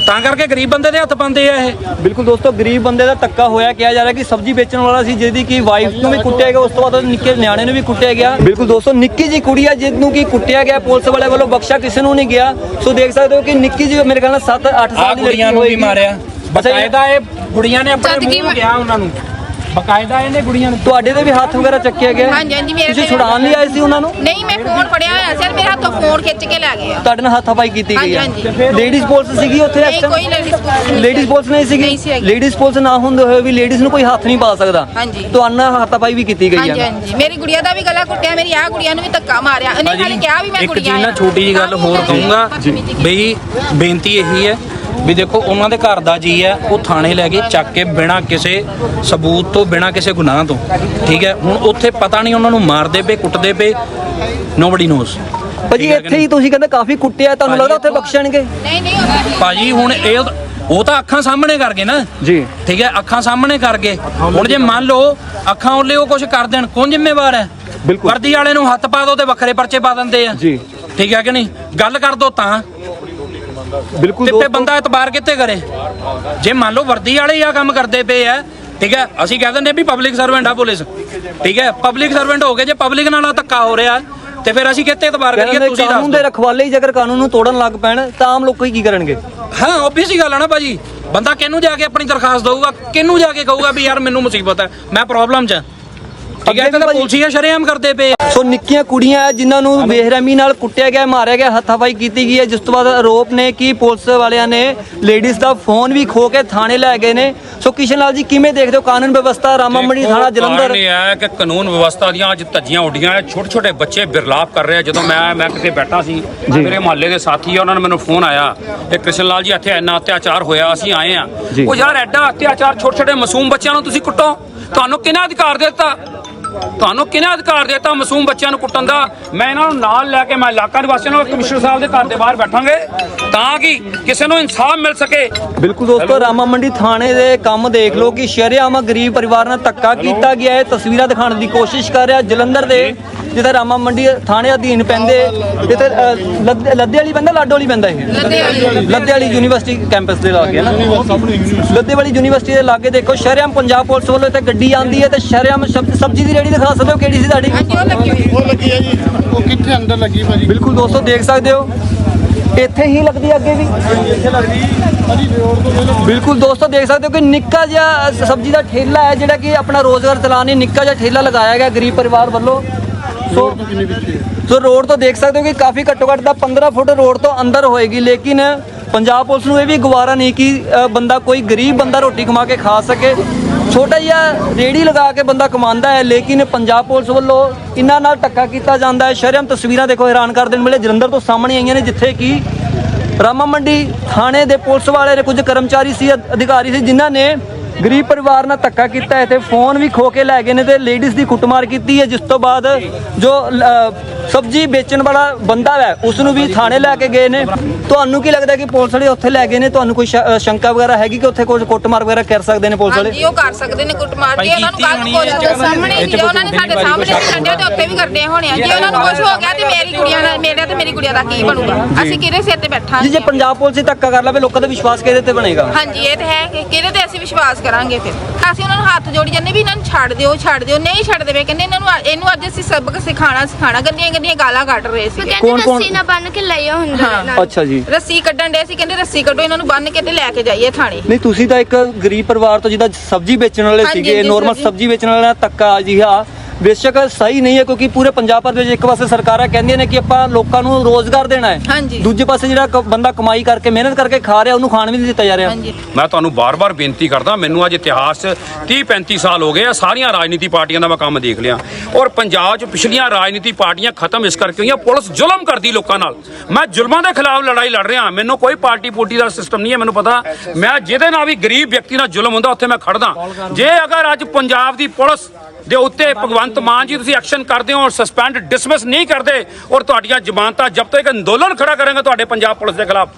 ਤਾਂ ਕਰਕੇ ਗਰੀਬ ਬੰਦੇ ਦੇ ਹੱਥ ਪਾਉਂਦੇ ਆ ਇਹ। ਬਿਲਕੁਲ ਦੋਸਤੋ ਗਰੀਬ ਬੰਦੇ ਦਾ ਧੱਕਾ ਹੋਇਆ ਕਿਹਾ ਜਾ ਰਿਹਾ ਕਿ ਸਬਜ਼ੀ ਵੇਚਣ ਵਾਲਾ ਸੀ ਜਿਹਦੀ ਕਿ ਵਾਈਫ ਨੂੰ ਵੀ ਕੁੱਟਿਆ ਗਿਆ ਉਸ ਤੋਂ ਬਾਅਦ ਨਿੱਕੇ ਨਿਆਣੇ ਨੂੰ ਵੀ ਕੁੱਟਿਆ ਗਿਆ। ਬਿਲਕੁਲ ਦੋਸਤੋ ਨਿੱਕੀ ਜੀ ਕੁੜੀ ਆ ਜਿਹਨੂੰ ਕਿ ਕੁੱਟਿਆ ਗਿਆ ਪੁਲਿਸ ਵਾਲੇ ਵੱਲੋਂ ਬਖਸ਼ਾ ਕਿਸੇ ਨੂੰ ਨਹੀਂ ਗਿਆ। ਸੋ ਦੇਖ ਸਕਦੇ ਹੋ ਕਿ ਨਿੱਕੀ ਜੀ ਮੇਰੇ ਖਿਆਲ ਨਾਲ 7 8 ਆ ਸਾਲ ਦੀ ਲੜਕੀ ਨੂੰ ਵੀ ਮਾਰਿਆ। ਬਕਾਇਦਾ ਇਹ ਕੁੜੀਆਂ ਨੇ ਆਪਣੇ ਮੂੰਹ ਗਿਆ ਉਹਨਾਂ ਨੂੰ। ਬਕਾਇਦਾ ਇਹਨੇ ਕੁੜੀਆਂ ਨੂੰ ਤੁਹਾਡੇ ਤੇ ਵੀ ਹੱਥ ਵਗੈਰਾ ਚੱਕਿਆ ਗਿਆ ਹਾਂਜੀ, ਹਾਂਜੀ, ਮੇਰੇ ਤੁਸੀਂ ਤੇ- ਛੁਡਾਉਣ ਲਈ ਆਏ ਸੀ ਉਹਨਾਂ ਨੂੰ? ਨਹੀਂ ਮੈਂ ਫੋਨ ਫੜਿਆ ਹੋਇਆ ਸੀ ਮੇਰੇ ਹੱਥੋਂ ਫੋਨ ਖਿੱਚ ਕੇ ਲੈ ਗਏ ਆ। ਤੁਹਾਡੇ ਨਾਲ ਹੱਥਾਪਾਈ ਕੀਤੀ ਗਈ ਹਾਂਜੀ, ਹੈ ਲੇਡੀਜ਼ ਪੁਲਿਸ ਸੀਗੀ ਉੱਥੇ ਨਹੀਂ ਕੋਈ ਲੇਡੀਜ਼ ਲੇਡੀਜ਼ ਪੁਲਿਸ ਨਹੀਂ ਨਹੀਂ ਸੀਗੀ? ਸੀ ਹੈਗੀ। ਲੇਡੀਜ਼ ਪੁਲਿਸ ਨਾ ਹੁੰਦੇ ਹੋਏ ਵੀ ਲੇਡੀਜ਼ ਨੂੰ ਕੋਈ ਹੱਥ ਨਹੀਂ ਪਾ ਸਕਦਾ। ਹਾਂਜੀ। ਤੁਹਾਨੂੰ ਨਾਲ ਹੱਥਾਪਾਈ ਵੀ ਕੀਤੀ ਗਈ ਹਾਂਜੀ ਹੈ ਹਾਂਜੀ। ਮੇਰੀ ਗੁੜੀਆ ਦਾ ਵੀ ਗਲਾ ਕੁੱਟਿਆ ਮੇਰੀ ਆਹ ਗੁੜੀਆ ਨੂੰ ਵੀ ਧੱਕਾ ਮਾਰਿਆ। ਉਹਨੇ ਖਾਲੀ ਕਿਹਾ ਵੀ ਮੈਂ ਇੱਕ ਗੁੜੀਆ ਨਾ ਆ। ਛੋਟੀ ਜੀ ਗੱਲ ਹੋਰ ਕਹੂੰਗਾ ਬਈ ਬੇਨਤੀ ਇਹੀ ਹੈ ਵੀ ਦੇਖੋ ਉਹਨਾਂ ਦੇ ਘਰ ਦਾ ਜੀ ਹੈ ਉਹ ਥਾਣੇ ਲੈ ਕੇ ਚੱਕ ਕੇ ਬਿਨਾ ਕਿਸੇ ਸਬੂਤ ਤੋਂ ਬਿਨਾ ਕਿਸੇ ਗੁਨਾਹ ਤੋਂ ਠੀਕ ਹੈ? ਹੁਣ ਉੱਥੇ ਪਤਾ ਨਹੀਂ ਉਹਨਾਂ ਨੂੰ ਮਾਰਦੇ ਪਏ ਕੁੱਟਦੇ ਪਏ ਨੋਬਡੀ ਨੋਸ ਭਾਜੀ ਇੱਥੇ ਹੀ ਤੁਸੀਂ ਕਹਿੰਦੇ ਕਾਫੀ ਕੁੱਟਿਆ ਤੁਹਾਨੂੰ ਲੱਗਦਾ ਉੱਥੇ ਬਖਸ਼ਣਗੇ? ਨਹੀਂ ਨਹੀਂ ਭਾਜੀ ਹੁਣ ਇਹ ਉਹ ਤਾਂ ਅੱਖਾਂ ਸਾਹਮਣੇ ਕਰ ਗਏ ਨਾ। ਜੀ। ਠੀਕ ਹੈ? ਅੱਖਾਂ ਸਾਹਮਣੇ ਕਰ ਗਏ। ਹੁਣ ਜੇ ਮੰਨ ਲਓ ਅੱਖਾਂ ਉੱਲੇ ਉਹ ਕੁਝ ਕਰ ਦੇਣ ਕੌਣ ਜ਼ਿੰਮੇਵਾਰ ਹੈ? ਬਿਲਕੁਲ। ਵਰਦੀ ਵਾਲੇ ਨੂੰ ਹੱਥ ਪਾ ਦੋ ਤੇ ਵੱਖਰੇ ਪਰਚੇ ਪਾ ਦਿੰਦੇ ਆ। ਜੀ। ਠੀਕ ਹੈ ਕਿ ਨਹੀਂ? ਗੱਲ ਕਰ ਦੋ ਤਾਂ। ਬਿਲਕੁਲ ਤੇ ਬੰਦਾ ਇਤਬਾਰ ਕਿੱਥੇ ਕਰੇ? ਜੇ ਮੰਨ ਲਓ ਵਰਦੀ ਵਾਲੇ ਆ ਕੰਮ ਕਰਦੇ ਪਏ ਆ ਠੀਕ ਹੈ ਅਸੀਂ ਕਹਿ ਦਿੰਦੇ ਵੀ ਪਬਲਿਕ ਸਰਵੈਂਟ ਆ ਪੁਲਿਸ ਠੀਕ ਹੈ ਪਬਲਿਕ ਸਰਵੈਂਟ ਹੋ ਗਏ ਜੇ ਪਬਲਿਕ ਨਾਲ ਧੱਕਾ ਹੋ ਰਿਹਾ ਤੇ ਫਿਰ ਅਸੀਂ ਕਿੱਥੇ ਇਤਬਾਰ ਕਰੀਏ? ਤੁਸੀਂ ਦੱਸ ਕਾਨੂੰਨ ਦੇ ਰਖਵਾਲੇ ਹੀ ਜੇਕਰ ਕਾਨੂੰਨ ਨੂੰ ਤੋੜਨ ਲੱਗ ਪੈਣ ਤਾਂ ਆਮ ਲੋਕ ਕੀ ਕਰਨਗੇ? ਹਾਂ ਆਬਵੀਅਸ ਹੀ ਗੱਲ ਆ ਨਾ ਭਾਜੀ। ਬੰਦਾ ਕਿਹਨੂੰ ਜਾ ਕੇ ਆਪਣੀ ਦਰਖਾਸਤ ਦਊਗਾ? ਕਿਹਨੂੰ ਜਾ ਕੇ ਕਹੂਗਾ ਵੀ ਯਾਰ ਮੈਨੂੰ ਮੁਸੀਬਤ ਹੈ ਮੈਂ ਪ੍ਰੋਬਲਮ 'ਚ। ਠੀਕ ਹੈ ਤੇ ਪੁਲਸੀਆ ਸ਼ਰੇਆਮ ਕਰਦੇ ਪਏ। ਸੋ ਨਿੱਕੀਆਂ ਕੁੜੀਆਂ ਜਿਨ੍ਹਾਂ ਨੂੰ ਬੇਰਹਿਮੀ ਨਾਲ ਕੁੱਟਿਆ ਗਿਆ ਮਾਰਿਆ ਗਿਆ ਹੱਥਾਪਾਈ ਕੀਤੀ ਗਈ ਹੈ। ਜਿਸ ਤੋਂ ਬਾਅਦ ਆਰੋਪ ਨੇ ਕਿ ਪੁਲਿਸ ਵਾਲਿਆਂ ਨੇ ਲੇਡੀਜ਼ ਦਾ ਫੋਨ ਵੀ ਖੋ ਕੇ ਥਾਣੇ ਲੈ ਗਏ ਨੇ। ਸੋ ਕਿਸ਼ਨ ਲਾਲ ਜੀ ਕਿਵੇਂ ਦੇਖਦੇ ਹੋ ਕਾਨੂੰਨ ਵਿਵਸਥਾ? ਰਾਮਾਮਣੀ ਥਾਣਾ ਜਲੰਧਰ। ਇਹ ਹੈ ਕਿ ਕਾਨੂੰਨ ਵਿਵਸਥਾ ਦੀਆਂ ਅੱਜ ਧੱਜੀਆਂ ਉੱਡੀਆਂ ਛੋਟੇ ਛੋਟੇ ਬੱਚੇ ਬਿਰਲਾਪ ਕਰ ਰਹੇ ਆ। ਜਦੋਂ ਮੈਂ ਮੈਂ ਕਿਤੇ ਬੈਠਾ ਸੀ ਮੇਰੇ ਮੁਹੱਲੇ ਦੇ ਸਾਥੀ ਆ ਉਹਨਾਂ ਨੇ ਮੈਨੂੰ ਫੋਨ ਆਇਆ। ਇਹ ਕ੍ਰਿਸ਼ਨ ਲਾਲ ਜੀ ਇੱਥੇ ਇੰਨਾ ਅਤਿਆਚਾਰ ਹੋਇਆ ਅਸੀਂ ਆਏ ਆ। ਉਹ ਯਾਰ ਐਡਾ ਅਤਿਆਚਾਰ ਛੋਟੇ ਛੋਟੇ ਮਾਸੂਮ ਬੱਚਿਆਂ ਨੂੰ ਤੁਸੀਂ ਕੁੱਟੋ। ਤੁਹਾਨੂੰ ਕਿਹਨੇ ਅਧਿਕਾਰ ਦਿੱਤਾ? ਤੁਹਾਨੂੰ ਕਿਹਨੇ ਅਧਿਕਾਰ ਦਿੱਤਾ ਮਾਸੂਮ ਬੱਚਿਆਂ ਨੂੰ ਕੁੱਟਣ ਦਾ? ਮੈਂ ਇਹਨਾਂ ਨੂੰ ਨਾਲ ਲੈ ਕੇ ਮੈਂ ਇਲਾਕਾ ਨਿਵਾਸੀਆਂ ਨੂੰ ਕਮਿਸ਼ਨਰ ਸਾਹਿਬ ਦੇ ਘਰ ਦੇ ਬਾਹਰ ਬੈਠਾਂਗੇ ਤਾਂ ਕਿ ਕਿਸੇ ਨੂੰ ਇਨਸਾਫ ਮਿਲ ਸਕੇ। ਬਿਲਕੁਲ ਦੋਸਤੋ ਰਾਮਾ ਮੰਡੀ ਥਾਣੇ ਦੇ ਕੰਮ ਦੇਖ ਲਓ ਕਿ ਸ਼ਰੇਆਮ ਗਰੀਬ ਪਰਿਵਾਰ ਨਾਲ ਧੱਕਾ ਕੀਤਾ ਗਿਆ ਹੈ। ਤਸਵੀਰਾਂ ਦਿਖਾਉਣ ਦੀ ਕੋਸ਼ਿਸ਼ ਕਰ ਰਿਹਾ ਜਲੰਧਰ ਦੇ ਜਿੱਥੇ ਰਾਮਾ ਮੰਡੀ ਥਾਣੇ ਅਧੀਨ ਪੈਂਦੇ ਜਿੱਥੇ ਅ, ਲੱਦੇ ਵਾਲੀ ਪੈਂਦਾ ਲਾਡੋ ਵਾਲੀ ਪੈਂਦਾ ਇਹ? ਲੱਦੇ ਵਾਲੀ। ਲੱਦੇ ਵਾਲੀ ਯੂਨੀਵਰਸਿਟੀ ਕੈਂਪਸ ਦੇ ਲਾਗੇ ਹੈ ਨਾ? ਲੱਦੇ ਵਾਲੀ ਯੂਨੀਵਰਸਿਟੀ ਦੇ ਲਾਗੇ ਦੇਖੋ ਸ਼ਰੇਆਮ ਪੰਜਾਬ ਪੁਲਿਸ ਵੱਲੋਂ ਇੱਥੇ ਗੱਡੀ ਆਂਦੀ ਹੈ ਤੇ ਸ਼ਰੇਆਮ ਸਬ- ਸਬਜ਼ੀ ਦੀ ਰੇੜੀ ਦਿਖਾ ਸਕਦੇ ਹੋ? ਕਿਹੜੀ ਸੀ ਤੁਹਾਡੀ? ਹਾਂਜੀ ਉਹ ਲੱਗੀ ਹੋਈ। ਉਹ ਲੱਗੀ ਆ ਜੀ। ਉਹ ਕਿੱਥੇ ਅੰਦਰ ਲੱਗੀ ਭਾਜੀ? ਬਿਲਕੁਲ ਦੋਸਤੋ ਦੇਖ ਸਕਦੇ ਹੋ। ਇੱਥੇ ਹੀ ਲੱਗਦੀ ਹੈ ਅੱਗੇ ਵੀ। ਇੱਥੇ ਲੱਗਦੀ ਭਾਜੀ ਰੋਡ ਤੋਂ ਵੇਲੇ ਬਿਲਕੁਲ ਦੋਸਤੋ ਦੇਖ ਸਕਦੇ ਹੋ ਕਿ ਨਿੱਕਾ ਜਿਹਾ ਸਬਜ਼ੀ ਦਾ ਠੇਲਾ ਹੈ ਜਿਹੜਾ ਕਿ ਆਪਣਾ ਰੋਜ਼ਗਾਰ ਚਲਾਉਣ ਲਈ ਨਿੱਕਾ ਜਿਹਾ ਠੇਲਾ ਲਗਾਇਆ ਗਿਆ ਗਰੀਬ ਪਰਿਵਾਰ ਵੱਲੋਂ। ਸੋ ਸੋ ਰੋਡ ਤੋਂ ਦੇਖ ਸਕਦੇ ਹੋ ਕਿ ਕਾਫੀ ਘੱਟੋ ਘੱਟ ਦਾ 15 ਫੁੱਟ ਰੋਡ ਤੋਂ ਅੰਦਰ ਹੋਏਗੀ ਲੇਕਿਨ ਪੰਜਾਬ ਪੁਲਿਸ ਨੂੰ ਇਹ ਵੀ ਗਵਾਰਾ ਨਹੀਂ ਕਿ ਬੰਦਾ ਕੋਈ ਗਰੀਬ ਬੰਦਾ ਰੋਟੀ ਕਮਾ ਕੇ ਖਾ ਸਕੇ। ਛੋਟਾ ਜਿਹਾ ਰੇੜੀ ਲਗਾ ਕੇ ਬੰਦਾ ਕਮਾਉਂਦਾ ਹੈ, ਲੇਕਿਨ ਪੰਜਾਬ ਪੁਲਿਸ ਵੱਲੋਂ ਇਹਨਾਂ ਨਾਲ ਧੱਕਾ ਕੀਤਾ ਜਾਂਦਾ ਹੈ। ਸ਼ਰਮ ਤਸਵੀਰਾਂ ਦੇਖੋ, ਹੈਰਾਨ ਕਰ ਦੇਣ ਵਾਲੇ ਜਲੰਧਰ ਤੋਂ ਸਾਹਮਣੇ ਆਈਆਂ ਨੇ, ਜਿੱਥੇ ਕਿ ਰਾਮਾ ਮੰਡੀ ਥਾਣੇ ਦੇ ਪੁਲਿਸ ਵਾਲੇ ਨੇ ਕੁਝ ਕਰਮਚਾਰੀ ਸੀ ਅਧ- ਅਧਿਕਾਰੀ ਸੀ, ਜਿਨ੍ਹਾਂ ਨੇ ਗਰੀਬ ਪਰਿਵਾਰ ਨਾਲ ਧੱਕਾ ਕੀਤਾ ਹੈ ਤੇ ਫੋਨ ਵੀ ਖੋ ਕੇ ਲੈ ਗਏ ਨੇ ਤੇ ਲੇਡੀਜ਼ ਦੀ ਕੁੱਟਮਾਰ ਕੀਤੀ ਹੈ ਜਿਸ ਤੋਂ ਬਾਅਦ ਜੋ ਸਬਜ਼ੀ ਵੇਚਣ ਵਾਲਾ ਬੰਦਾ ਹੈ ਉਸ ਨੂੰ ਵੀ ਥਾਣੇ ਲੈ ਕੇ ਗਏ ਨੇ। ਤੁਹਾਨੂੰ ਕੀ ਲੱਗਦਾ ਕਿ ਪੁਲਿਸ ਵਾਲੇ ਉੱਥੇ ਲੈ ਗਏ ਨੇ? ਤੁਹਾਨੂੰ ਕੋਈ ਸ਼ੰਕਾ ਵਗੈਰਾ ਹੈਗੀ ਕਿ ਉੱਥੇ ਕੋਈ ਕੁੱਟਮਾਰ ਵਗੈਰਾ ਕਰ ਸਕਦੇ ਨੇ ਪੁਲਿਸ ਵਾਲੇ? ਹਾਂਜੀ ਉਹ ਕਰ ਸਕਦੇ ਨੇ ਕੁੱਟਮਾਰ। ਜੇ ਉਹਨਾਂ ਨੂੰ ਕੱਲ ਨੂੰ ਸਾਹਮਣੇ ਨਹੀਂ ਉਹਨਾਂ ਨੇ ਸਾਡੇ ਸਾਹਮਣੇ ਨਹੀਂ ਕੱਢਿਆ ਤੇ ਉੱਥੇ ਵੀ ਕਰਦੇ ਹੋਣੇ ਆ। ਜੇ ਉਹਨਾਂ ਨੂੰ ਕੁਝ ਹੋ ਗਿਆ ਤੇ ਮੇਰੀ ਕੁੜੀਆਂ ਦਾ ਮੇਰੇ ਤੇ ਮੇਰੀ ਕੁੜੀਆਂ ਦਾ ਕੀ ਬਣੂਗਾ? ਅਸੀਂ ਕਿਹਦੇ ਸਿਰ ਤੇ ਜੀ ਜੇ ਬੈਠਾਂਗੇ ਪੰਜਾਬ ਪੁਲਿਸ ਹੀ ਧੱਕਾ ਕਰ ਲਵੇ ਲੋਕਾਂ ਦਾ ਵਿਸ਼ਵਾਸ ਕਿਹਦੇ ਤੇ ਬਣੇਗਾ? ਹਾਂਜੀ ਇਹ ਤਾਂ ਹੈ ਕਿ ਕਿਹਦੇ ਤੇ ਅਸੀਂ ਵਿਸ਼ਵਾਸ ਕਰਾਂਗੇ ਫਿਰ। ਅਸੀਂ ਉਹਨਾਂ ਨੂੰ ਹੱਥ ਜੋੜੀ ਜਾਂਦੇ ਵੀ ਇਹਨਾਂ ਨੂੰ ਛੱਡ ਦਿਓ ਛੱਡ ਦਿਓ। ਨਹੀਂ ਛੱਡਦੇ ਵੇ ਕਹਿੰਦੇ ਇਹਨਾਂ ਨੂੰ ਅ- ਇਹਨੂੰ ਅੱਜ ਅਸੀਂ ਸਬਕ ਸਿਖਾਣਾ ਸਿਖਾਣਾ ਗੰਦੀਆਂ ਗੰਦੀਆਂ ਗਾਲਾਂ ਕੱਢ ਰਹੇ ਸੀ ਕੌਣ- ਕਹਿੰਦੇ ਕੌਣ? ਰੱਸੀ ਨਾ ਬੰਨ ਕੇ ਲਿਆ ਹੁੰਦਾ ਨਾਲ ਅੱਛਾ ਜੀ। ਰੱਸੀ ਕੱਢਣ ਦੇ ਸੀ ਕਹਿੰਦੇ ਰੱਸੀ ਕੱਢੋ ਇਹਨਾਂ ਨੂੰ ਬੰਨ ਕੇ ਤੇ ਲੈ ਕੇ ਜਾਈਏ ਥਾਣੇ। ਨਹੀਂ ਤੁਸੀਂ ਤਾਂ ਇੱਕ ਗਰੀਬ ਪਰਿਵਾਰ ਤੋਂ ਜਿੱਦਾਂ ਸਬਜ਼ੀ ਵੇਚਣ ਵਾਲੇ ਹਾਂਜੀ, ਸੀਗੇ ਹਾਂਜੀ, ਨੋਰਮਲ ਸਬਜ਼ੀ। ਸਬਜ਼ੀ ਵੇਚਣ ਵਾਲਾ ਧੱਕਾ ਜੀ ਆ ਬੇਸ਼ੱਕ ਸਹੀ ਨਹੀਂ ਹੈ ਕਿਉਂਕਿ ਪੂਰੇ ਪੰਜਾਬ ਭਰ ਦੇ ਵਿੱਚ ਇੱਕ ਪਾਸੇ ਸਰਕਾਰਾਂ ਕਹਿੰਦੀਆਂ ਨੇ ਕਿ ਆਪਾਂ ਲੋਕਾਂ ਨੂੰ ਰੋਜ਼ਗਾਰ ਦੇਣਾ ਹੈ। ਹਾਂਜੀ। ਦੂਜੇ ਪਾਸੇ ਜਿਹੜਾ ਕ- ਬੰਦਾ ਕਮਾਈ ਕਰਕੇ ਮਿਹਨਤ ਕਰਕੇ ਖਾ ਰਿਹਾ ਉਹਨੂੰ ਖਾਣ ਵੀ ਨਹੀਂ ਦਿੱਤਾ ਜਾ ਰਿਹਾ। ਹਾਂਜੀ। ਮੈਂ ਤੁਹਾਨੂੰ ਬਾਰ-ਬਾਰ ਬੇਨਤੀ ਕਰਦਾ ਮੈਨੂੰ ਅੱਜ ਇਤਿਹਾਸ 'ਚ 30 35 ਸਾਲ ਹੋ ਗਏ ਆ ਸਾਰੀਆਂ ਰਾਜਨੀਤੀ ਪਾਰਟੀਆਂ ਦਾ ਮੈਂ ਕੰਮ ਦੇਖ ਲਿਆ। ਔਰ ਪੰਜਾਬ 'ਚ ਪਿਛਲੀਆਂ ਰਾਜਨੀਤੀ ਪਾਰਟੀਆਂ ਖਤਮ ਇਸ ਕਰਕੇ ਹੋਈਆਂ ਪੁਲਿਸ ਜ਼ੁਲਮ ਕਰਦੀ ਲੋਕਾਂ ਨਾਲ। ਮੈਂ ਜ਼ੁਲਮਾਂ ਦੇ ਖਿਲਾਫ ਲੜਾਈ ਲੜ ਰਿਹਾ ਮੈਨੂੰ ਕੋਈ ਪਾਰਟੀ ਪੂਟੀ ਦਾ ਸਿਸਟਮ ਨਹੀਂ ਹੈ ਮੈਨੂੰ ਪਤਾ ਮੈਂ ਜਿਹਦੇ ਨਾਲ ਵੀ ਗਰੀਬ ਵਿਅਕਤੀ ਨਾਲ ਜ਼ੁਲਮ ਹੁੰਦਾ ਉੱਥੇ ਮੈਂ ਖੜਦਾ। ਜੇ ਅਗਰ ਅੱਜ ਪੰਜਾਬ ਦੀ ਪੁਲਿਸ ਦੇ ਉੱਤੇ ਭਗਵੰਤ ਮਾਨ ਜੀ ਤੁਸੀਂ ਐਕਸ਼ਨ ਕਰਦੇ ਹੋ ਔਰ ਸਸਪੈਂਡ ਡਿਸਮਿਸ ਨਹੀਂ ਕਰਦੇ ਔਰ ਤੁਹਾਡੀਆਂ ਜ਼ਮਾਨਤਾਂ ਜਬ ਤੱਕ ਅੰਦੋਲਨ ਖੜਾ ਕਰਾਂਗੇ ਤੁਹਾਡੇ ਪੰਜਾਬ ਪੁਲਿਸ ਦੇ ਖਿਲਾਫ।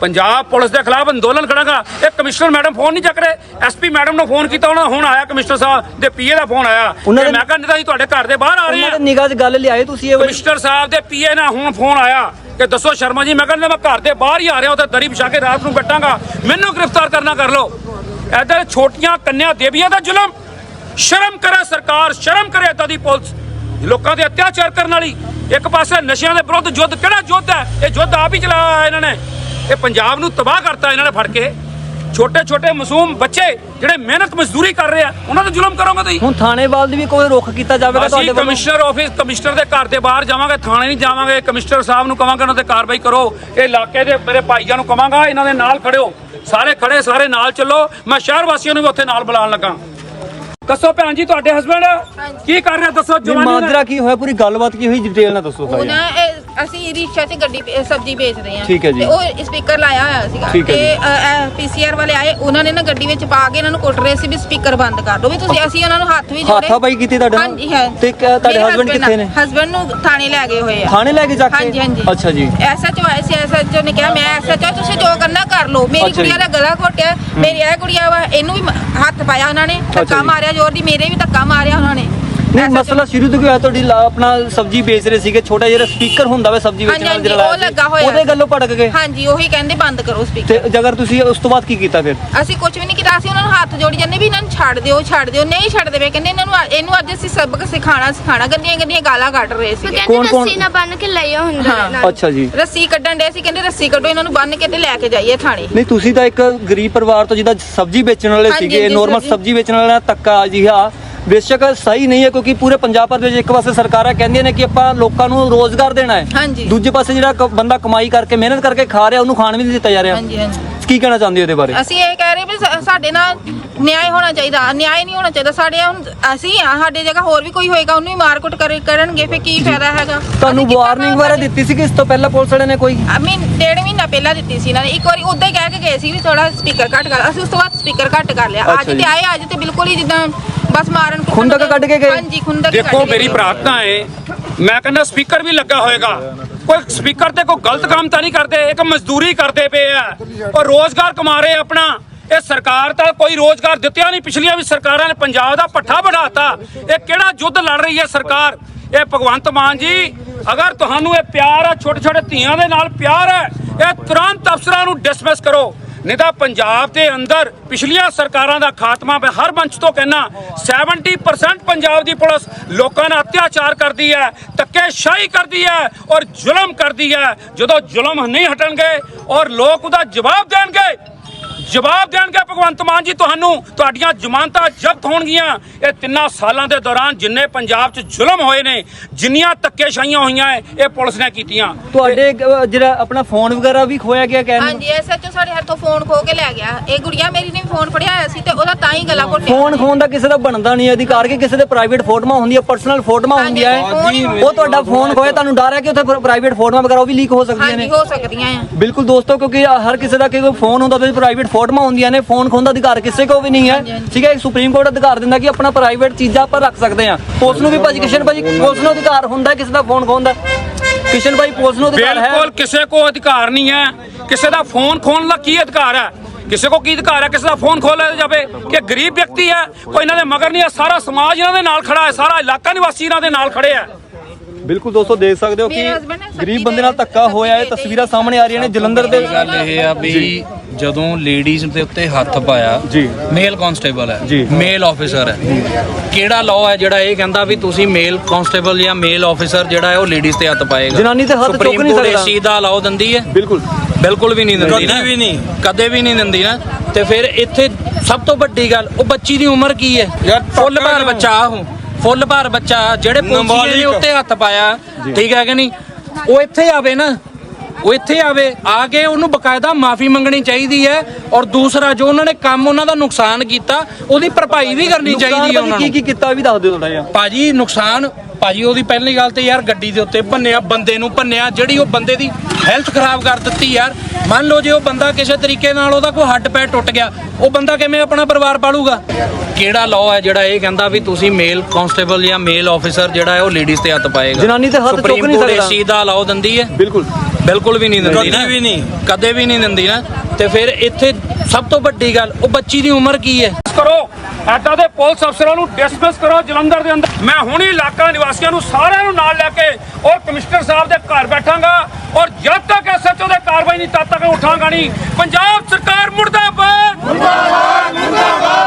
ਪੰਜਾਬ ਪੁਲਿਸ ਦੇ ਖਿਲਾਫ ਅੰਦੋਲਨ ਖੜਾਗਾ। ਇਹ ਕਮਿਸ਼ਨਰ ਮੈਡਮ ਫੋਨ ਨਹੀਂ ਚੱਕ ਰਹੇ। ਐਸਪੀ ਮੈਡਮ ਨੂੰ ਫੋਨ ਕੀਤਾ ਉਹਨਾਂ ਹੁਣ ਆਇਆ ਕਮਿਸ਼ਨਰ ਸਾਹਿਬ ਦੇ ਪੀਏ ਦਾ ਫੋਨ ਆਇਆ। ਤੇ ਮੈਂ ਕਹਿੰਦਾ ਸੀ ਤੁਹਾਡੇ ਘਰ ਦੇ ਬਾਹਰ ਆ ਰਹੇ ਉਹਨਾਂ ਆ ਦੇ ਨਿਗਾਹ 'ਚ ਗੱਲ ਲਿਆਏ ਤੁਸੀਂ ਇਹ ਕਮਿਸ਼ਨਰ ਸਾਹਿਬ ਦੇ ਪੀਏ ਨਾਲ ਹੁਣ ਫੋਨ ਆਇਆ ਕਿ ਦੱਸੋ ਸ਼ਰਮਾ ਜੀ ਮੈਂ ਕਹਿੰਦਾ ਮੈਂ ਘਰ ਦੇ ਬਾਹਰ ਹੀ ਆ ਰਿਹਾ ਉੱਥੇ ਦਰੀ ਵਿਛਾ ਕੇ ਰਾਤ ਨੂੰ ਕੱਟਾਂਗਾ। ਮੈਨੂੰ ਗ੍ਰਿਫਤਾਰ ਕਰਨਾ ਕਰ ਲਓ। ਇੱਧਰ ਛੋਟੀਆਂ ਕੰਨਿਆ ਦੇਵੀਆਂ ਦਾ ਜ਼ੁਲਮ। ਸ਼ਰਮ ਕਰੇ ਸਰਕਾਰ ਸ਼ਰਮ ਕਰੇ ਏਦਾਂ ਦੀ ਪੁਲਿਸ। ਲੋਕਾਂ ਦੇ ਅਤਿਆਚਾਰ ਕਰਨ ਵਾਲੀ। ਇੱਕ ਪਾਸੇ ਨਸ਼ਿਆਂ ਦੇ ਵਿਰੁੱਧ ਯੁੱਧ। ਕਿਹੜਾ ਯੁੱਧ ਹੈ? ਇਹ ਯੁੱਧ ਆਪ ਹੀ ਚਲਾਇਆ ਇਹਨਾਂ ਨੇ। ਇਹ ਪੰਜਾਬ ਨੂੰ ਤਬਾਹ ਕਰਤਾ ਇਹਨਾਂ ਨੇ ਫੜ ਕੇ। ਛੋਟੇ ਛੋਟੇ ਮਾਸੂਮ ਬੱਚੇ ਜਿਹੜੇ ਮਿਹਨਤ ਮਜ਼ਦੂਰੀ ਕਰ ਰਹੇ ਆ ਉਹਨਾਂ ਤੇ ਜ਼ੁਲਮ ਕਰੋਗੇ ਤੁਸੀਂ? ਹੁਣ ਥਾਣੇ ਵੱਲ ਦੀ ਵੀ ਕੋਈ ਰੁਖ ਕੀਤਾ ਜਾਵੇਗਾ ਤੁਹਾਡੇ ਵੱਲੋਂ? ਕਮਿਸ਼ਨਰ ਆਫਿਸ ਕਮਿਸ਼ਨਰ ਦੇ ਘਰ ਦੇ ਬਾਹਰ ਜਾਵਾਂਗੇ ਥਾਣੇ ਨਹੀਂ ਜਾਵਾਂਗੇ। ਕਮਿਸ਼ਨਰ ਸਾਹਿਬ ਨੂੰ ਕਵਾਂਗੇ ਉਹਨਾਂ ਤੇ ਕਾਰਵਾਈ ਕਰੋ। ਇਹ ਇਲਾਕੇ ਦੇ ਮੇਰੇ ਭਾਈਆਂ ਨੂੰ ਕਵਾਂਗਾ ਇਹਨਾਂ ਦੇ ਨਾਲ ਖੜਿਓ। ਸਾਰੇ ਖੜੇ ਸਾਰੇ ਨਾਲ ਚੱਲੋ। ਮੈਂ ਸ਼ਹਿਰ ਵਾਸੀਆਂ ਨੂੰ ਵੀ ਉੱਥੇ ਨਾਲ ਬੁਲਾਉਣ ਲੱਗਾ। ਦੱਸੋ ਭੈਣ ਜੀ ਤੁਹਾਡੇ ਹਸਬੰਡ ਕੀ ਕਰ ਰਹੇ? ਦੱਸੋ ਜਵਾਨੀ ਮਾਜਰਾ ਕੀ ਹੋਇਆ? ਪੂਰੀ ਗੱਲਬਾਤ ਕੀ ਹੋਈ? ਡਿਟੇਲ ਨਾਲ ਦੱਸੋ ਉਹ ਸਾਰੀ। ਨਾ ਇਹ ਅਸੀਂ ਰਿਕਸ਼ਾ 'ਚ ਗੱਡੀ ਸਬਜ਼ੀ ਵੇਚਦੇ ਆ ਠੀਕ ਹੈ ਜੀ। ਤੇ ਉਹ ਸਪੀਕਰ ਲਾਇਆ ਹੋਇਆ ਸੀਗਾ। ਠੀਕ ਹੈ ਤੇ ਪੀਸੀਆਰ ਵਾਲੇ ਆਏ ਉਹਨਾਂ ਨੇ ਨਾ ਗੱਡੀ ਵਿੱਚ ਪਾ ਕੇ ਇਹਨਾਂ ਨੂੰ ਕੁੱਟ ਰਹੇ ਸੀ ਵੀ ਸਪੀਕਰ ਬੰਦ ਕਰ ਦਿਓ। ਵੀ ਤੁਸੀਂ ਅਸੀਂ ਉਹਨਾਂ ਨੂੰ ਹੱਥ ਵੀ ਜੋੜੇ। ਹਾਥਾਪਾਈ ਕੀਤੀ ਤੁਹਾਡੇ ਨਾਲ? ਹਾਂਜੀ ਹੈ। ਤੇ ਕ- ਤੁਹਾਡੇ husband ਕਿੱਥੇ ਨੇ? ਹਸਬੰਡ ਨੂੰ ਥਾਣੇ ਲੈ ਗਏ ਹੋਏ ਆ। ਥਾਣੇ ਲੈ ਕੇ ਜਾ ਕੇ? ਹਾਂਜੀ ਹਾਂਜੀ। ਅੱਛਾ ਜੀ। ਐਸਐਚਓ ਆਏ ਸੀ ਐਸਐਚਓ ਨੇ ਕਿਹਾ ਮੈਂ ਐਸਐਚਓ ਤੁਸੀਂ ਜੋ ਕਰਨਾ ਕਰ ਲਓ। ਮੇਰੀ ਅੱਛਾ ਜੀ। ਕੁੜੀਆਂ ਦਾ ਗਲਾ ਘੋਟਿਆ। ਮੇਰੀ ਇਹ ਕੁੜੀਆ ਵਾ ਇਹਨੂੰ ਵੀ ਮ- ਹੱਥ ਪਾਇਆ ਉਹਨਾਂ ਨੇ ਅੱਛਾ ਧੱਕਾ ਜੀ। ਮਾਰਿਆ ਜ਼ੋਰ ਦੀ ਮੇਰੇ ਵੀ ਧੱਕਾ ਮਾਰਿਆ ਉਹਨਾਂ ਨੇ। ਨਹੀਂ ਮਸਲਾ ਸ਼ੁਰੂ ਤੋਂ ਕਿਉਂ ਹੋਇਆ? ਤੁਹਾਡੀ ਲਾ- ਆਪਣਾ ਸਬਜ਼ੀ ਵੇਚ ਰਹੇ ਸੀਗੇ ਛੋਟਾ ਜਿਹੜਾ ਸਪੀਕਰ ਹੁੰਦਾ ਵੇ ਸਬਜ਼ੀ ਵੇਚਣ ਹਾਂਜੀ, ਵਾਲਾ ਜਿਹੜਾ ਉਹ ਲਾਇਆ ਸੀ, ਹੋਇਆ। ਉਹਦੇ ਸੀ। ਗੱਲੋਂ ਭੜਕ ਗਏ? ਹਾਂਜੀ ਉਹੀ ਕਹਿੰਦੇ ਬੰਦ ਕਰੋ ਸਪੀਕਰ। ਤੇ ਜੇਕਰ ਤੁਸੀਂ ਉਸ ਤੋਂ ਬਾਅਦ ਕੀ ਕੀਤਾ ਫਿਰ? ਅਸੀਂ ਕੁਝ ਵੀ ਨਹੀਂ ਕੀਤਾ ਅਸੀਂ ਉਹਨਾਂ ਨੂੰ ਹੱਥ ਜੋੜੀ ਜਾਂਦੇ ਵੀ ਇਹਨਾਂ ਨੂੰ ਛੱਡ ਦਿਓ ਛੱਡ ਦਿਓ ਨਹੀਂ ਛੱਡਦੇ ਵੇ ਕਹਿੰਦੇ ਇਹਨਾਂ ਨੂੰ ਇਹਨੂੰ ਅੱਜ ਅਸੀਂ ਸਬਕ ਸਿਖਾਣਾ ਸਿਖਾਣਾ ਗੰਦੀਆਂ ਗੰਦੀਆਂ ਗਾਲਾਂ ਕੱਢ ਰਹੇ ਸੀ ਕਹਿੰਦੇ ਕੌਣ- ਕੌਣ? ਰੱਸੀ ਨਾ ਬੰਨ ਕੇ ਲੈ ਆਓ ਹੁੰਦਾ ਹਾਂ। ਨਾਲ। ਅੱਛਾ ਜੀ। ਰੱਸੀ ਕੱਢਣ ਦੇ ਸੀ ਕਹਿੰਦੇ ਰੱਸੀ ਕੱਢੋ ਇਹਨਾਂ ਨੂੰ ਬੰਨ ਕੇ ਤੇ ਲੈ ਕੇ ਜਾਈਏ ਥਾਣੇ। ਨਹੀਂ ਤੁਸੀਂ ਤਾਂ ਇੱਕ ਗਰੀਬ ਪਰਿਵਾਰ ਤੋਂ ਜਿਹਦਾ ਸਬਜ਼ੀ ਵੇਚਣ ਵਾਲੇ ਹਾਂਜੀ, ਸੀਗੇ ਹਾਂਜੀ, ਨੋਰਮਲ ਸਬਜ਼ੀ। ਸਬਜ਼ੀ ਵੇਚਣ ਵਾਲਾ ਤੱਕਾ ਜਿਹਾ। ਬੇਸ਼ੱਕ ਸਹੀ ਨਹੀਂ ਹੈ ਕਿਉਂਕਿ ਪੂਰੇ ਪੰਜਾਬ ਭਰ ਦੇ ਵਿੱਚ ਇੱਕ ਪਾਸੇ ਸਰਕਾਰਾਂ ਕਹਿੰਦੀਆਂ ਨੇ ਕਿ ਆਪਾਂ ਲੋਕਾਂ ਨੂੰ ਰੋਜ਼ਗਾਰ ਦੇਣਾ ਹੈ। ਹਾਂਜੀ। ਦੂਜੇ ਪਾਸੇ ਜਿਹੜਾ ਕ- ਬੰਦਾ ਕਮਾਈ ਕਰਕੇ ਮਿਹਨਤ ਕਰਕੇ ਖਾ ਰਿਹਾ ਉਹਨੂੰ ਖਾਣ ਵੀ ਨਹੀਂ ਦਿੱਤਾ ਜਾ ਰਿਹਾ। ਹਾਂਜੀ ਹਾਂਜੀ। ਕੀ ਕਹਿਣਾ ਚਾਹੁੰਦੇ ਹੋ ਇਹਦੇ ਬਾਰੇ? ਅਸੀਂ ਇਹ ਕਹਿ ਰਹੇ ਵੀ ਸਾ- ਸਾਡੇ ਨਾਲ ਨਿਆਂ ਹੋਣਾ ਚਾਹੀਦਾ। ਨਿਆਂ ਨਹੀਂ ਹੋਣਾ ਚਾਹੀਦਾ। ਸਾਡੇ ਹੁਣ ਅਸੀਂ ਆ ਸਾਡੇ ਜਗ੍ਹਾ ਹੋਰ ਵੀ ਕੋਈ ਹੋਏਗਾ ਉਹਨੂੰ ਵੀ ਮਾਰਕੁੱਟ ਕਰ- ਕਰਨਗੇ ਫੇ ਕੀ ਫਾਇਦਾ ਹੈਗਾ? ਤੁਹਾਨੂੰ ਅਸੀਂ ਵਾਰਨਿੰਗ ਵਗੈਰਾ? ਦਿੱਤੀ ਸੀ ਕਿ ਇਸ ਤੋਂ ਪਹਿਲਾਂ ਪੁਲਿਸ ਵਾਲਿਆਂ ਨੇ ਕੋਈ? I mean, ਡੇਢ ਮਹੀਨਾ ਪਹਿਲਾਂ ਦਿੱਤੀ ਸੀ ਇਹਨਾਂ ਨੇ। ਇੱਕ ਵਾਰੀ ਉਦਾਂ ਹੀ ਕਹਿ ਕੇ ਗਏ ਸੀ ਵੀ ਥੋੜਾ ਸਪੀਕਰ ਘੱਟ ਕਰ। ਅਸੀਂ ਉਸ ਤੋਂ ਬਾਅਦ ਸਪੀਕਰ ਘੱਟ ਕਰ ਲਿਆ। ਅੱਜ ਅੱਛਾ ਜੀ। ਤੇ ਆਏ ਅੱਜ ਤੇ ਬਿਲਕੁਲ ਹੀ ਜਿੱਦਾਂ ਬਸ ਮਾਰਨ ਕੁੱਟਣ ਖੁੰਦਕ ਕੱਢ ਕੇ ਗਏ? ਹਾਂਜੀ ਖੁੰਦਕ ਦੇਖੋ ਕੱਢ ਕੇ ਮੇਰੀ ਗਏ। ਪ੍ਰਾਰਥਨਾ ਹੈ ਮੈਂ ਕਹਿੰਦਾ ਸਪੀਕਰ ਵੀ ਲੱਗਾ ਹੋਏਗਾ। ਕੋਈ ਸਪੀਕਰ ਤੇ ਕੋਈ ਗਲਤ ਕੰਮ ਤਾਂ ਨਹੀਂ ਕਰਦੇ ਇੱਕ ਮਜ਼ਦੂਰੀ ਕਰਦੇ ਪਏ ਆ। ਔਰ ਰੋਜ਼ਗਾਰ ਕਮਾ ਰਹੇ ਆਪਣਾ। ਇਹ ਸਰਕਾਰ ਤਾਂ ਕੋਈ ਰੋਜ਼ਗਾਰ ਦਿੱਤਿਆ ਨਹੀਂ ਪਿਛਲੀਆਂ ਵੀ ਸਰਕਾਰਾਂ ਨੇ ਪੰਜਾਬ ਦਾ ਪੱਠਾ ਵਢਾਤਾ ਇਹ ਕਿਹੜਾ ਯੁੱਧ ਲੜ ਰਹੀ ਹੈ ਸਰਕਾਰ? ਇਹ ਭਗਵੰਤ ਮਾਨ ਜੀ ਅਗਰ ਤੁਹਾਨੂੰ ਇਹ ਪਿਆਰ ਹੈ ਛੋਟੇ ਛੋਟੇ ਧੀਆਂ ਦੇ ਨਾਲ ਪਿਆਰ ਹੈ ਇਹ ਤੁਰੰਤ ਅਫਸਰਾਂ ਨੂੰ ਡਿਸਮਿਸ ਕਰੋ। ਨਹੀਂ ਤਾਂ ਪੰਜਾਬ ਦੇ ਅੰਦਰ ਪਿਛਲੀਆਂ ਸਰਕਾਰਾਂ ਦਾ ਖਾਤਮਾ ਮੈਂ ਹਰ ਮੰਚ ਤੋਂ ਕਹਿਣਾ 70% ਪੰਜਾਬ ਦੀ ਪੁਲਿਸ ਲੋਕਾਂ ਨਾਲ ਅਤਿਆਚਾਰ ਕਰਦੀ ਹੈ, ਧੱਕੇਸ਼ਾਹੀ ਕਰਦੀ ਹੈ ਔਰ ਜ਼ੁਲਮ ਕਰਦੀ ਹੈ। ਜਦੋਂ ਜ਼ੁਲਮ ਨਹੀਂ ਹਟਣਗੇ ਔਰ ਲੋਕ ਉਹਦਾ ਜਵਾਬ ਦੇਣਗੇ ਜਵਾਬ ਦੇਣਗੇ ਭਗਵੰਤ ਮਾਨ ਜੀ ਤੁਹਾਨੂੰ। ਤੁਹਾਡੀਆਂ ਜ਼ਮਾਨਤਾਂ ਜ਼ਬਤ ਹੋਣਗੀਆਂ। ਇਹ ਤਿੰਨਾਂ ਸਾਲਾਂ ਦੇ ਦੌਰਾਨ ਜਿੰਨੇ ਪੰਜਾਬ 'ਚ ਜ਼ੁਲਮ ਹੋਏ ਨੇ ਜਿੰਨੀਆਂ ਧੱਕੇਸ਼ਾਹੀਆਂ ਹੋਈਆਂ ਇਹ ਪੁਲਿਸ ਨੇ ਕੀਤੀਆਂ। ਤੁਹਾਡੇ ਜਿਹੜਾ ਆਪਣਾ ਫੋਨ ਵਗੈਰਾ ਵੀ ਖੋਇਆ ਗਿਆ ਕਹਿਣ ਨੂੰ? ਹਾਂਜੀ ਐਸਐਚਓ ਸਾਡੇ ਹੱਥੋਂ ਫੋਨ ਖੋ ਕੇ ਲੈ ਗਿਆ। ਇਹ ਗੁੜੀਆ ਮੇਰੀ ਨੇ ਵੀ ਫੋਨ ਫੜਿਆ ਹੋਇਆ ਸੀ ਤੇ ਉਹਦਾ ਤਾਂ ਹੀ ਗਲਾ ਘੋਟਿਆ ਫੋਨ ਖੋਣ ਦਾ ਕਿਸੇ ਦਾ ਬਣਦਾ ਨਹੀਂ ਅਧਿਕਾਰ ਕਿ ਕਿਸੇ ਦੇ ਪ੍ਰਾਈਵੇਟ ਫੋਟੋਆਂ ਹੁੰਦੀਆਂ ਪਰਸਨਲ ਫੋਟੋਆਂ ਹੁੰਦੀਆਂ ਹੈ ਉਹ ਤੁਹਾਡਾ ਫੋਨ ਖੋਇਆ ਤੁਹਾਨੂੰ ਡਰ ਹੈ ਕਿ ਉੱਥੇ ਪ੍ਰਾਈਵੇਟ ਫੋਟੋਆਂ ਵਗੈਰਾ ਉਹ ਵੀ ਲੀਕ ਹੋ ਸਕਦੀਆਂ ਹਾਂਜੀ ਨੇ ਹੋ ਸਕਦੀਆਂ ਆ ਬਿਲਕੁਲ ਦੋਸਤੋ ਕਿਉਂਕਿ ਹਰ ਕਿਸੇ ਦਾ ਕੋਈ ਫੋਨ ਹੁੰਦਾ ਤੇ ਪ੍ਰਾਈਵੇਟ ਫੋਟੋਆਂ ਹੁੰਦੀਆਂ ਨੇ ਫੋਨ ਖੋਣ ਦਾ ਅਧਿਕਾਰ ਕਿਸੇ ਕੋ ਵੀ ਨਹੀਂ ਹੈ। ਠੀਕ ਹੈ ਸੁਪਰੀਮ ਕੋਰਟ ਅਧਿਕਾਰ ਦਿੰਦਾ ਕਿ ਆਪਣਾ ਪ੍ਰਾਈਵੇਟ ਚੀਜ਼ਾਂ ਆਪਾਂ ਰੱਖ ਸਕਦੇ ਹਾਂ। ਪੁਲਿਸ ਨੂੰ ਵੀ ਭਾਜੀ ਕਿਸ਼ਨ ਭਾਜੀ ਪੁਲਿਸ ਨੂੰ ਅਧਿਕਾਰ ਹੁੰਦਾ ਕਿਸੇ ਦਾ ਫੋਨ ਖੋਣ ਦਾ? ਕਿਸ਼ਨ ਭਾਈ ਪੁਲਿਸ ਨੂੰ ਅਧਿਕਾਰ ਹੈ? ਬਿਲਕੁਲ ਕਿਸੇ ਕੋ ਅਧਿਕਾਰ ਨਹੀਂ ਹੈ। ਕਿਸੇ ਦਾ ਫੋਨ ਖੋਣ ਦਾ ਕੀ ਅਧਿਕਾਰ ਹੈ? ਕਿਸੇ ਕੋ ਕੀ ਅਧਿਕਾਰ ਹੈ? ਕਿਸੇ ਦਾ ਫੋਨ ਖੋਲਿਆ ਜਾਵੇ ਕਿ ਗਰੀਬ ਵਿਅਕਤੀ ਹੈ ਕੋਈ ਇਹਨਾਂ ਦੇ ਮਗਰ ਨਹੀਂ ਹੈ। ਸਾਰਾ ਸਮਾਜ ਇਹਨਾਂ ਦੇ ਨਾਲ ਖੜਾ ਹੈ ਸਾਰਾ ਇਲਾਕਾ ਨਿਵਾਸੀ ਇਹਨਾਂ ਦੇ ਨਾਲ ਖੜੇ ਹੈ। ਬਿਲਕੁਲ ਦੋਸਤੋ ਦੇਖ ਸਕਦੇ ਹੋ ਕਿ ਗਰੀਬ ਬੰਦੇ ਨਾਲ ਧੱਕਾ ਹੋਇਆ ਹੈ ਤਸਵੀਰਾਂ ਸਾਹਮਣੇ ਆ ਰਹੀਆਂ ਨੇ ਜਲੰਧਰ ਦੇ। ਗੱਲ ਇਹ ਆ ਵੀ ਜਦੋਂ ਲੇਡੀਜ਼ ਦੇ ਉੱਤੇ ਹੱਥ ਪਾਇਆ ਜੀ। ਮੇਲ ਕਾਂਸਟੇਬਲ ਹੈ ਜੀ। ਮੇਲ ਆਫੀਸਰ ਹੈ ਕਿਹੜਾ ਲਾਅ ਹੈ ਜਿਹੜਾ ਇਹ ਕਹਿੰਦਾ ਵੀ ਤੁਸੀਂ ਮੇਲ ਕਾਂਸਟੇਬਲ ਜਾਂ ਮੇਲ ਆਫੀਸਰ ਜਿਹੜਾ ਹੈ ਉਹ ਲੇਡੀਜ਼ ਤੇ ਹੱਥ ਪਾਏਗਾ ਜਨਾਨੀ ਤੇ ਹੱਥ ਚੁੱਕ ਸੁਪਰੀਮ ਨਹੀਂ ਸਕਦਾ। ਚੀਜ਼ ਦਾ ਲਾਅ ਦਿੰਦੀ ਹੈ ਬਿਲਕੁਲ ਬਿਲਕੁਲ ਵੀ ਨਹੀਂ ਦਿੰਦੀ ਨਾ ਕਦੇ ਵੀ ਨਹੀਂ। ਕਦੇ ਵੀ ਨਹੀਂ ਦਿੰਦੀ ਨਾ ਤੇ ਫਿਰ ਇੱਥੇ ਸਭ ਤੋਂ ਵੱਡੀ ਗੱਲ ਉਹ ਬੱਚੀ ਦੀ ਉਮਰ ਕੀ ਹੈ ਯਾਰ ਫੁੱਲ ਕਿਉਂ? ਬੱਚਾ ਆਹੋ ਫੁੱਲ ਭਾਰ ਬੱਚਾ ਜਿਹੜੇ ਨਾਬਾਲਿਗ। ਉੱਤੇ ਹੱਥ ਪਾਇਆ ਠੀਕ ਹੈ ਕਿ ਨਹੀਂ ਉਹ ਇੱਥੇ ਆਵੇ ਨਾ ਉਹ ਇੱਥੇ ਆਵੇ ਆ ਕੇ ਉਹਨੂੰ ਬਕਾਇਦਾ ਮਾਫੀ ਮੰਗਣੀ ਚਾਹੀਦੀ ਹੈ ਔਰ ਦੂਸਰਾ ਜੋ ਉਹਨਾਂ ਨੇ ਕੰਮ ਉਹਨਾਂ ਦਾ ਨੁਕਸਾਨ ਕੀਤਾ ਉਹਦੀ ਭਰਪਾਈ ਵੀ ਕਰਨੀ ਚਾਹੀਦੀ ਹੈ ਉਹਨਾਂ ਕੀ ਨੂੰ। ਕੀ ਕੀਤਾ ਇਹ ਵੀ ਦੱਸ ਦਿਓ ਥੋੜਾ ਜਿਹਾ। ਭਾਜੀ ਨੁਕਸਾਨ ਭਾਜੀ ਉਹਦੀ ਪਹਿਲੀ ਗੱਲ ਤੇ ਯਾਰ ਗੱਡੀ ਦੇ ਉੱਤੇ ਭੰਨਿਆ ਬੰਦੇ ਨੂੰ ਭੰਨਿਆ ਜਿਹੜੀ ਉਹ ਬੰਦੇ ਦੀ ਹੈਲਥ ਖਰਾਬ ਕਰ ਦਿੱਤੀ ਯਾਰ। ਮੰਨ ਲਓ ਜੇ ਉਹ ਬੰਦਾ ਕਿਸੇ ਤਰੀਕੇ ਨਾਲ ਉਹਦਾ ਕੋਈ ਹੱਡ ਪੈਰ ਟੁੱਟ ਗਿਆ ਉਹ ਬੰਦਾ ਕਿਵੇਂ ਆਪਣਾ ਪਰਿਵਾਰ ਪਾਲੂਗਾ? ਕਿਹੜਾ ਲਾਅ ਹੈ ਜਿਹੜਾ ਇਹ ਕਹਿੰਦਾ ਵੀ ਤੁਸੀਂ ਮੇਲ ਕਾਂਸਟੇਬਲ ਜਾਂ ਮੇਲ ਆਫੀਸਰ ਜਿਹੜਾ ਹੈ ਉਹ ਲੇਡੀਜ਼ ਤੇ ਹੱਥ ਪਾਏਗਾ? ਜਨਾਨੀ ਤੇ ਹੱਥ ਚੁੱਕ ਨਹੀਂ ਸਕਦਾ। ਇਸ ਚੀਜ਼ ਦਾ ਅਲਾਉ ਦਿੰਦੀ ਹੈ। ਬਿਲਕੁਲ। ਬਿਲਕੁਲ ਵੀ ਨਹੀਂ ਦਿੰਦੀ ਕਦੇ ਵੀ ਨਹੀਂ। ਕਦੇ ਵੀ ਨਹੀਂ ਦਿੰਦੀ ਨਾ। ਤੇ ਫਿਰ ਇੱਥੇ ਸਭ ਤੋਂ ਵੱਡੀ ਗੱਲ ਉਹ ਬੱਚੀ ਦੀ ਉਮਰ ਕੀ ਹੈ? ਕਰੋ। ਐਡਾ ਦੇ ਪੁਲਿਸ ਅਫਸਰਾਂ ਨੂੰ ਡਿਸਪਿਸ ਕਰੋ ਜਲੰਧਰ ਦੇ ਅੰਦਰ। ਮੈਂ ਹੁਣ ਇਲਾਕਾ ਨਿਵਾਸੀਆਂ ਨੂੰ ਸਾਰਿਆਂ ਨੂੰ ਨਾਲ ਲੈ ਕੇ ਔਰ ਕਮਿਸ਼ਨਰ ਸਾਹਿਬ ਦੇ ਘਰ ਬੈਠਾਂਗਾ ਔਰ ਜਦ ਤੱਕ ਐਸਐਚਓ ਦੇ ਕਾਰਵਾਈ ਨਹੀਂ ਤਦ ਤੱਕ ਉਠਾਂਗਾ ਨਹੀਂ। ਪੰਜਾਬ ਸਰਕਾਰ ਮੁਰਦਾਬਾਦ। ਮੁਰਦਾਬਾਦ ਮੁਰਦਾਬਾਦ।